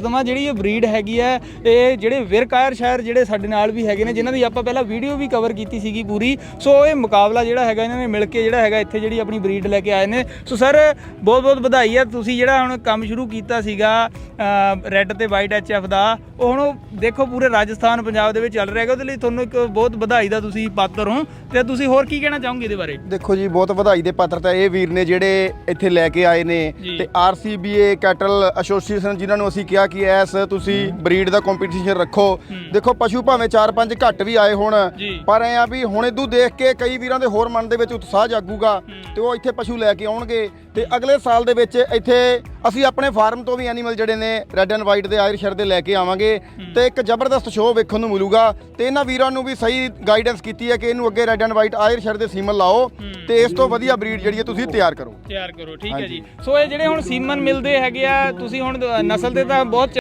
ਦਮਾ ਜਿਹੜੀ ਇਹ ਬਰੀਡ ਹੈਗੀ ਹੈ ਇਹ ਜਿਹੜੇ ਵਿਰਕਾਇਰ ਸ਼ਹਿਰ ਜਿਹੜੇ ਸਾਡੇ ਨਾਲ ਵੀ ਹੈਗੇ ਨੇ ਜਿਨ੍ਹਾਂ ਦੀ ਆਪਾਂ ਪਹਿਲਾਂ ਵੀਡੀਓ ਵੀ ਕਵਰ ਕੀਤੀ ਸੀਗੀ ਪੂਰੀ ਸੋ ਇਹ ਮੁਕਾਬਲਾ ਜਿਹੜਾ ਹੈਗਾ ਇਹਨਾਂ ਨੇ ਮਿਲ ਕੇ ਜਿਹੜਾ ਹੈਗਾ ਇੱਥੇ ਜਿਹੜੀ ਆਪਣੀ ਬਰੀਡ ਲੈ ਕੇ ਆਏ ਨੇ। ਸੋ ਸਰ ਬਹੁਤ ਬਹੁਤ ਵਧਾਈ ਹੈ ਤੁਸੀਂ ਜਿਹੜਾ ਹੁਣ ਕੰਮ ਸ਼ੁਰੂ ਕੀਤਾ ਸੀਗਾ ਰੈੱਡ ਤੇ ਵਾਈਟ ਐਚਐਫ ਦਾ ਉਹ ਹੁਣ ਦੇਖੋ ਪੂਰੇ ਰਾਜਸਥਾਨ ਪੰਜਾਬ ਦੇ ਵਿੱਚ ਚੱਲ ਰਿਹਾ ਹੈਗਾ। ਉਹਦੇ ਲਈ ਤੁਹਾਨੂੰ ਇੱਕ ਬਹੁਤ ਵਧਾਈ ਦਾ ਤੁਸੀਂ ਪਾਤਰ ਹੋ। ਤੇ ਤੁਸੀਂ ਹੋਰ ਕੀ ਕਹਿਣਾ ਚਾਹੋਗੇ ਇਹਦੇ ਬਾਰੇ? ਦੇਖੋ ਜੀ ਬਹੁਤ ਵਧਾਈ ਦੇ ਪਾਤਰ ਤਾਂ ਇਹ ਵੀਰ ਨੇ ਜਿਹੜੇ ਇੱਥੇ ਲੈ ਕੇ ਆਏ ਨੇ। ਤੇ ਆਰਸੀਬੀਏ ਕੈਟਲ ਐਸੋਸੀਏਸ਼ਨ ਜਿਨ੍ਹਾਂ ਨੂੰ ਅਸੀਂ ਕਿਹਾ ਕਿ ਐਸ ਤੁਸੀਂ ਬਰੀਡ ਦਾ ਕੰਪੀਟੀਸ਼ਨ ਰੱਖੋ। ਦੇਖੋ ਪਸ਼ੂ ਭਾਵੇਂ 4-5 ਘੱਟ ਵੀ ਆਏ ਹੋਣ। ਪਰ ਐ ਆ ਵੀ ਹੁਣ ਇਦੋਂ ਦੇਖ ਕੇ ਕਈ ਵੀਰਾਂ ਦੇ ਹੋਰ ਮਨ ਦੇ ਵਿੱਚ ਉਤਸ਼ਾਹ ਜਾਗੂਗਾ ਤੇ ਉਹ ਇੱਥੇ ਪਸ਼ੂ ਲੈ ਕੇ ਆਉਣਗੇ ਤੇ ਅਗਲੇ ਸਾਲ ਦੇ ਵਿੱਚ ਇੱਥੇ ਅਸੀਂ ਆਪਣੇ ਫਾਰਮ ਤੋਂ ਵੀ ਐਨੀਮਲ ਜਿਹੜੇ ਨੇ ਰੈੱਡ ਐਂਡ ਵਾਈਟ ਦੇ ਆਇਰਸ਼ਰ ਦੇ ਲੈ ਕੇ ਆਵਾਂਗੇ ਤੇ ਇੱਕ ਜ਼ਬਰਦਸਤ ਸ਼ੋਅ ਵੇਖਣ ਨੂੰ ਮਿਲੂਗਾ ਤੇ ਇਹਨਾਂ ਵੀਰਾਂ ਨੂੰ ਵੀ ਸਹੀ ਗਾਈਡੈਂਸ ਕੀਤੀ ਹੈ ਕਿ ਇਹਨੂੰ ਅੱਗੇ ਰੈੱਡ ਐਂਡ ਵਾਈਟ ਆਇਰਸ਼ਰ ਦੇ ਸੀਮਨ ਲਾਓ ਤੇ ਇਸ ਤੋਂ ਵਧੀਆ ਬਰੀਡ ਜਿਹੜੀ ਹੈ ਤੁਸੀਂ ਤਿਆਰ ਕਰੋ ਤਿਆਰ ਕਰੋ ਠੀਕ ਹੈ। ਜੀ ਸੋ ਇਹ ਜਿਹੜੇ ਹੁਣ ਸੀਮਨ ਮਿਲਦੇ ਹੈਗੇ ਆ ਤੁਸੀਂ ਹੁਣ ਨਸਲ ਦੇ ਤਾਂ ਬਹੁਤ